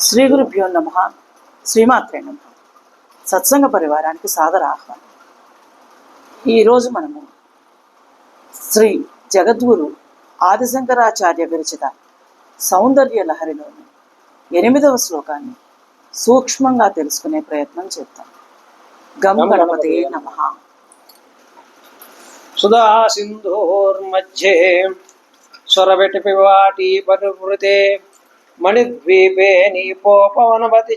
శ్రీ గురుభ్యో నమ. శ్రీమాత్రే నమ. సత్సంగ పరివారానికి సాదర ఆహ్వానం. ఈరోజు మనము శ్రీ జగద్గురు ఆదిశంకరాచార్య విరచిత సౌందర్య లహరిలోని ఎనిమిదవ శ్లోకాన్ని సూక్ష్మంగా తెలుసుకునే ప్రయత్నం చేద్దాం. గమ గణపతే నమ. సుధా సింధోర్మధ్యే స్వరవిటి పివాటి పరివృతే మణిద్వీపే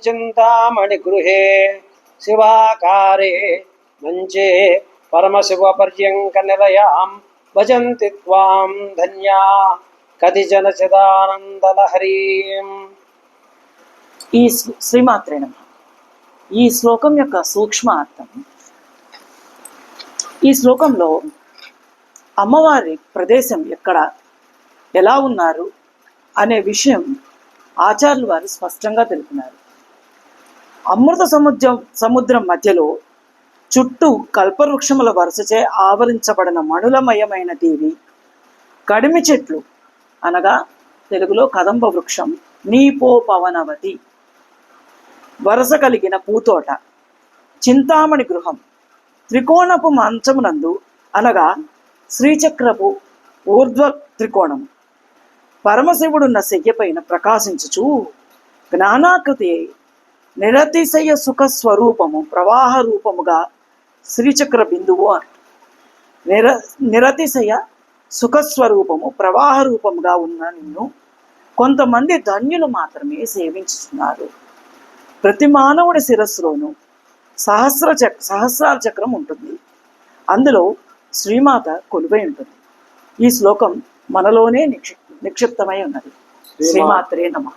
చింతామణి గృహే. శివాకారే మంచే పరమశివపర్యంక నిలయాం భజంతి త్వాం ధన్యా. కతిజన చిదానందలహరీం ఈ శ్రీ- శ్రీమాత్రే నమ. ఈ శ్లోకం యొక్క సూక్ష్మ అర్థం. ఈ శ్లోకంలో అమ్మవారి ప్రదేశం ఎక్కడ ఎలా ఉన్నారు అనే విషయం ఆచార్యులు వారు స్పష్టంగా తెలిపినారు అమృత సముద్రం సముద్రం మధ్యలో చుట్టూ కల్పవృక్షముల వరుసచే ఆవరించబడిన మణులమయమైన దేవి కడిమి చెట్లు అనగా తెలుగులో కదంబ వృక్షం నీపో పవనవతి వరస కలిగిన పూతోట చింతామణి గృహం త్రికోణపు మంచమునందు అనగా శ్రీచక్రపు ఊర్ధ్వ త్రికోణము. పరమశివుడున్న శయ్యపైన ప్రకాశించుచు జ్ఞానాకృతి నిరతిశయ సుఖ స్వరూపము ప్రవాహ రూపముగా శ్రీచక్ర బిందువు అంట. నిర నిరతిశయ సుఖస్వరూపము ప్రవాహ రూపముగా ఉన్న నిన్ను కొంతమంది ధన్యులు మాత్రమే సేవించుతున్నారు ప్రతి మానవుడి శిరస్సులోనూ సహస్ర చక్ సహస్రార చక్రం ఉంటుంది. అందులో శ్రీమాత కొలువై ఉంటుంది. ఈ శ్లోకం మనలోనే నిక్షిప్తం నిక్షిప్తమై ఉన్నది. శ్రీమాత్రే నమ.